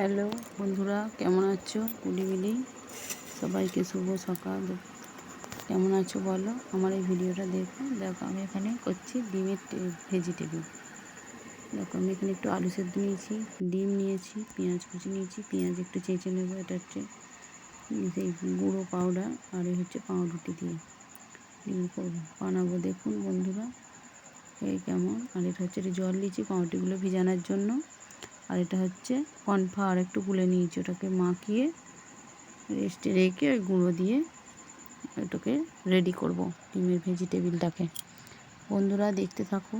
Hello বন্ধুরা, কেমন আছো? গুড ইভিনিং সবাইকে শুভ সকাল। কেমন আছো বলো? আমার এই ভিডিওটা দেখো। দেখো, আমি এখানে করছি ডিমের ভেজিটেবিল। দেখো, আমি এখানে একটু আলু সেদ্ধ নিয়েছি, ডিম নিয়েছি, পেঁয়াজ কুচি নিয়েছি, পেঁয়াজ একটু চেঁচে নেব, এটা হচ্ছে সেই গুঁড়ো পাউডার আর এই হচ্ছে পাউরুটি দিয়ে। ডিম করব বানাবো, দেখুন বন্ধুরা, এই কেমন। আর এটা হচ্ছে জল নিয়েছি পাউরুটিগুলো ভিজানোর জন্য। আর এটা হচ্ছে কর্নফ্লাওয়ার একটু গুলে নিয়েছি ওটাকে মাখিয়ে রেস্টে রেখে ওই গুঁড়ো দিয়ে ওটাকে রেডি করব ডিমের ভেজিটেবিলটাকে বন্ধুরা, দেখতে থাকো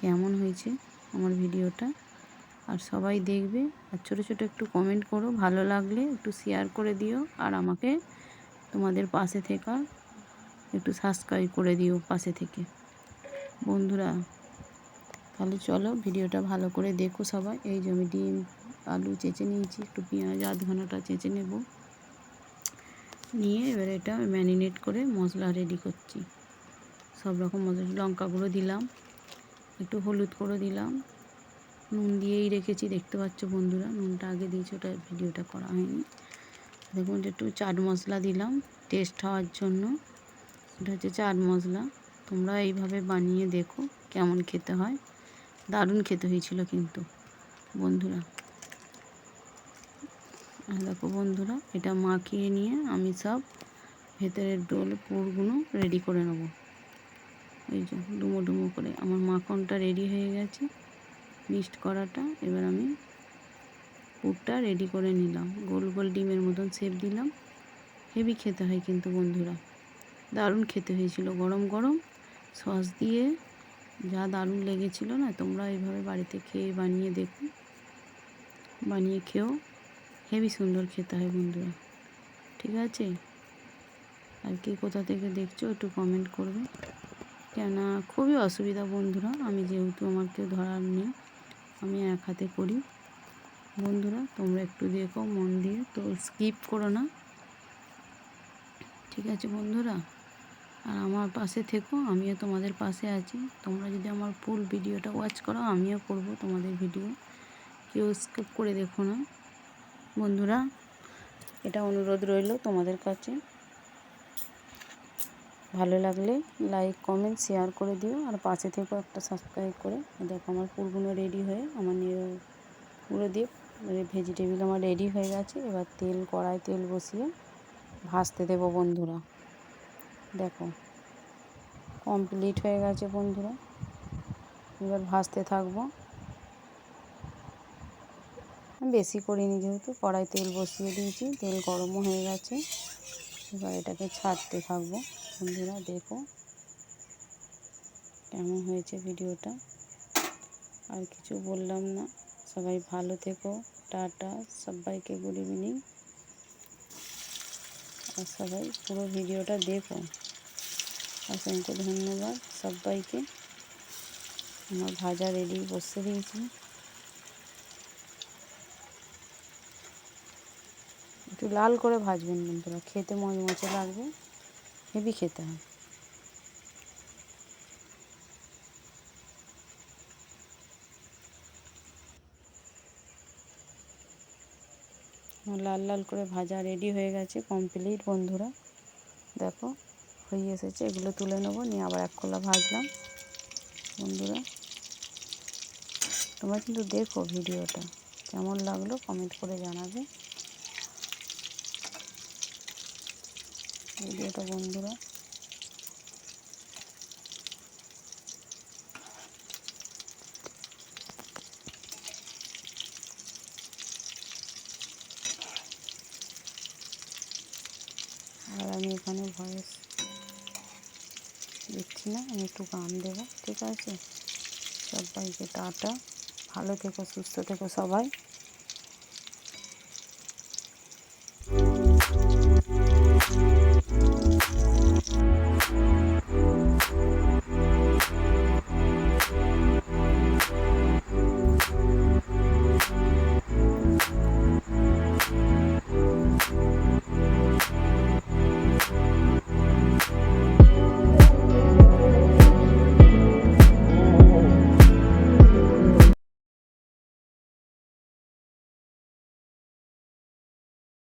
কেমন হয়েছে আমার ভিডিওটা। আর সবাই দেখবে আর ছোটো ছোটো একটু কমেন্ট করো, ভালো লাগলে একটু শেয়ার করে দিও আর আমাকে তোমাদের পাশে থেকে একটু সাবস্ক্রাইব করে দিও পাশে থেকে। বন্ধুরা তাহলে চলো ভিডিওটা ভালো করে দেখো সবাই। এই আমি ডিম, আলু চেঁচে নিয়েছি, একটু পেঁয়াজ, আধ ঘন্টাটা চেঁচে নেব। নিয়ে এবার এটা ম্যারিনেট করে মশলা রেডি করছি। সব রকম মশলা লঙ্কা গুঁড়ো দিলাম, একটু হলুদ করে দিলাম। নুন দিয়েই রেখেছি, দেখতে পাচ্ছ বন্ধুরা, নুনটা আগে দিয়েছি, ওটা ভিডিওটা করা হয়নি। দেখুন একটু চাট মশলা দিলাম টেস্ট হওয়ার জন্য। এটা হচ্ছে চাট মশলা, তোমরা এইভাবে বানিয়ে দেখো কেমন খেতে হয়। দারুণ খেতে হয়েছিল কিন্তু, বন্ধুরা। দেখো বন্ধুরা, এটা মাখিয়ে নিয়ে আমি সব ভেতরের ডোল পুরগুলো রেডি করে নেব। এই যে ডুমো ডুমো করে, আমার মাখনটা রেডি হয়ে গেছে। মিক্সড করাটা এবার আমি পুরটা রেডি করে নিলাম। গোল গোল ডিমের মতন শেপ দিলাম। হেভি খেতে হয় কিন্তু বন্ধুরা। দারুণ খেতে হয়েছিল। গরম গরম সস দিয়ে যা দারুণ লেগেছিল না, তোমরা এইভাবে বাড়িতে খেয়ে বানিয়ে দেখো। বানিয়ে খেয়েও হেভি সুন্দর খেতে হয় বন্ধুরা। ঠিক আছে? আর কে কোথা থেকে দেখছ একটু কমেন্ট করবে। কেন খুবই অসুবিধা বন্ধুরা, আমি যেহেতু আমার কেউ ধরার নেই, আমি এক হাতে করি। বন্ধুরা, তোমরা একটু দেখো, মন দিয়ে তো স্কিপ করো না। ঠিক আছে বন্ধুরা? আর আমার পাশে থেকো, আমিও তোমাদের পাশে আছি। তোমরা যদি আমার ফুল ভিডিওটা ওয়াচ করো, আমিও করব তোমাদের ভিডিও কেউ স্কিপ করে দেখো না। বন্ধুরা, এটা অনুরোধ রইল তোমাদের কাছে। ভালো লাগলে লাইক কমেন্ট শেয়ার করে দিও। আর পাশে থেকেও একটা সাবস্ক্রাইব করে। দেখো আমার ফুলগুলো রেডি হয়ে আমার পুরো দিয়ে ভেজিটেবিল আমার রেডি হয়ে গেছে। এবার তেল কড়াই তেল বসিয়ে ভাজতে দেবো বন্ধুরা। দেখো কমপ্লিট হয়ে গেছে বন্ধুরা। এবার ভাজতে থাকব। বেশি করিনি যেহেতু, কড়াই তেল বসিয়ে দিয়েছি, তেল গরমও হয়ে গেছে। এবার এটাকে ছাড়তে থাকব। বন্ধুরা, দেখো কেমন হয়েছে ভিডিওটা। আর কিছু বললাম না। সবাই ভালো থেকো। টাটা। সবাইকে গুড ইভিনিং। আর সবাই পুরো ভিডিওটা দেখো অসংখ্য ধন্যবাদ সবাইকে। আমার ভাজা রেডি বসে দিয়েছি একটু লাল করে ভাজবেন বন্ধুরা, খেতে মচমচে লাগবে। হেভি খেতে হয়। লাল লাল করে ভাজা রেডি হয়ে গেছে কমপ্লিট বন্ধুরা। দেখো, হয়ে এসেছে। এগুলো তুলে নেব, নিয়ে আবার এক খোলা ভাজলাম। বন্ধুরা, তোমরা কিন্তু দেখো ভিডিওটা। কেমন লাগল কমেন্ট করে জানাবে। ভিডিওটা বন্ধুরা। আর আমি এখানে ভয়েস দিচ্ছি না, আমি একটু গান দেবো, ঠিক আছে? সবাইকে টাটা, ভালো থেকো, সুস্থ থেকো সবাই।